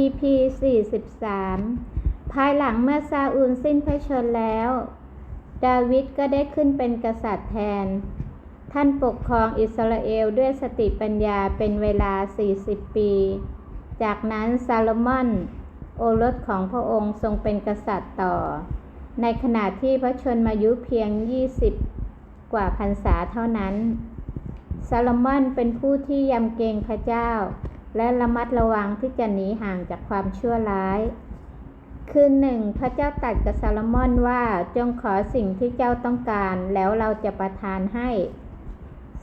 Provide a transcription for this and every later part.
EP 43 ภายหลังเมื่อซาอูลสิ้นพระชนแล้ว ดาวิดก็ได้ขึ้นเป็นกษัตริย์แทน ท่านปกครองอิสราเอลด้วยสติปัญญาเป็นเวลา 40 ปี จากนั้นซาโลมอน โอรสของพระองค์ทรงเป็นกษัตริย์ต่อ ในขณะที่พระชนมายุเพียง 20 กว่าพรรษาเท่านั้นซาโลมอนเป็นผู้ที่ยำเกรงพระเจ้า และระมัดระวังที่จะหนีห่างจากความชั่วร้าย คืนหนึ่งพระเจ้าตรัสกับซาลมอนว่าจงขอสิ่งที่เจ้าต้องการแล้วเราจะประทานให้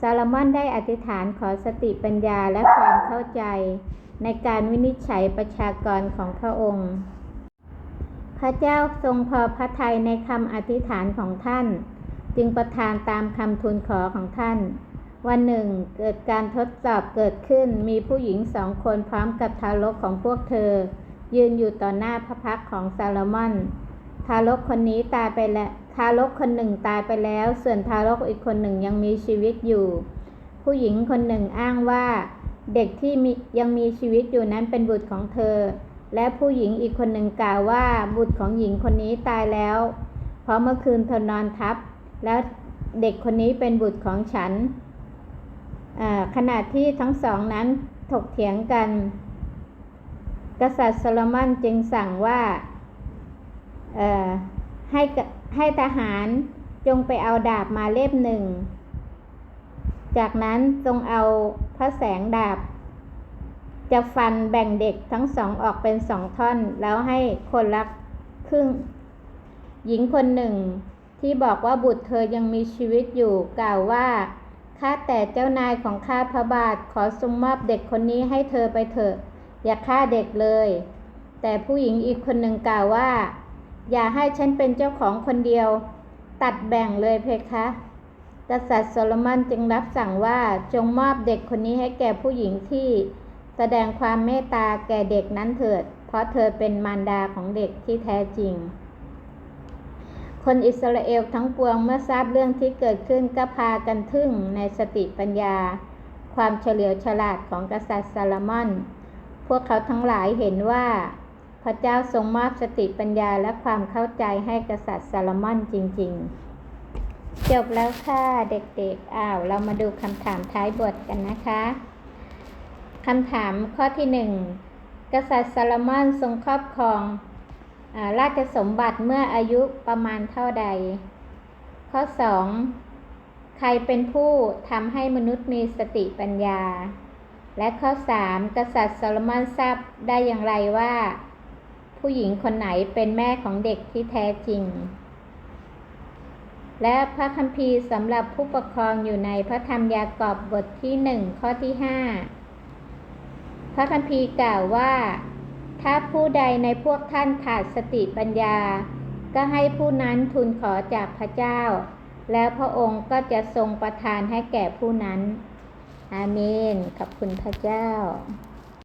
ซาลมอนได้อธิษฐานขอสติปัญญาและความเข้าใจ ในการวินิจฉัยประชากรของพระองค์ พระเจ้าทรงพอพระทัยในคำอธิษฐานของท่าน จึงประทานตามคำทูลขอของท่าน วันหนึ่งเกิดการทดสอบเกิดขึ้น มีผู้หญิงสองคนพร้อมกับทารกของพวกเธอ ยืนอยู่ต่อหน้าพระพักของซาลมอน ทารกคนนี้ตายไปแล้ว ทารกคนหนึ่งตายไปแล้ว ส่วนทารกอีกคนหนึ่งยังมีชีวิตอยู่ ผู้หญิงคนหนึ่งอ้างว่า เด็กที่ยังมีชีวิตอยู่นั้นเป็นบุตรของเธอ และผู้หญิงอีกคนหนึ่งกล่าวว่าบุตรของหญิงคนนี้ตายแล้ว เพราะเมื่อคืนเธอนอนทับ แล้วเด็กคนนี้เป็นบุตรของฉัน ขณะที่ทั้งสองนั้นถกเถียงกัน กษัตริย์โซโลมอนจึงสั่งว่าให้ให้ทหารจงไปเอาดาบมาเล่มหนึ่ง จากนั้นจงเอาพระแสงดาบ จะฟันแบ่งเด็กทั้งสองออกเป็นสองท่อน แล้วให้คนละครึ่ง หญิงคนหนึ่งที่บอกว่าบุตรเธอยังมีชีวิตอยู่กล่าวว่า ข้าแต่เจ้านายของข้าพระบาทขอสมมอบเด็กคนนี้ให้เธอไปเถอะ อย่าฆ่าเด็กเลย แต่ผู้หญิงอีกคนหนึ่งกล่าวว่า อย่าให้ฉันเป็นเจ้าของคนเดียว ตัดแบ่งเลยเพคะกษัตริย์โซโลมอนจึงรับสั่งว่าจงมอบเด็กคนนี้ให้แก่ผู้หญิงที่ แสดงความเมตตาแก่เด็กนั้นเถิด เพราะเธอเป็นมารดาของเด็กที่แท้จริง คนอิสราเอลทั้งปวงเมื่อทราบเรื่องที่เกิดขึ้นก็พากันทึ่งในสติปัญญา ความเฉลียวฉลาดของกษัตริย์ซาลมอน พวกเขาทั้งหลายเห็นว่า พระเจ้าทรงมอบสติปัญญาและความเข้าใจให้กษัตริย์ซาลมอนจริง ๆ จบแล้วค่ะเด็กๆอ้าว เรามาดูคำถามท้ายบทกันนะคะคำถามข้อที่หนึ่งกษัตริย์ซาลมอนทรงครอบครอง ราชสมบัติเมื่ออายุประมาณเท่าใด ข้อ 2. ใครเป็นผู้ทำให้มนุษย์มีสติปัญญา และข้อ 3. กษัตริย์โซโลมอนทราบได้อย่างไรว่า ผู้หญิงคนไหนเป็นแม่ของเด็กที่แท้จริง และพระคัมภีร์สำหรับผู้ปกครองอยู่ในพระธรรมยากอบบทที่ 1 ข้อที่ 5 พระคัมภีร์กล่าวว่า ถ้าผู้ใดในพวกท่านขาดสติปัญญา ก็ให้ผู้นั้นทูลขอจากพระเจ้า แล้วพระองค์ก็จะทรงประทานให้แก่ผู้นั้น อาเมน ขอบคุณพระเจ้า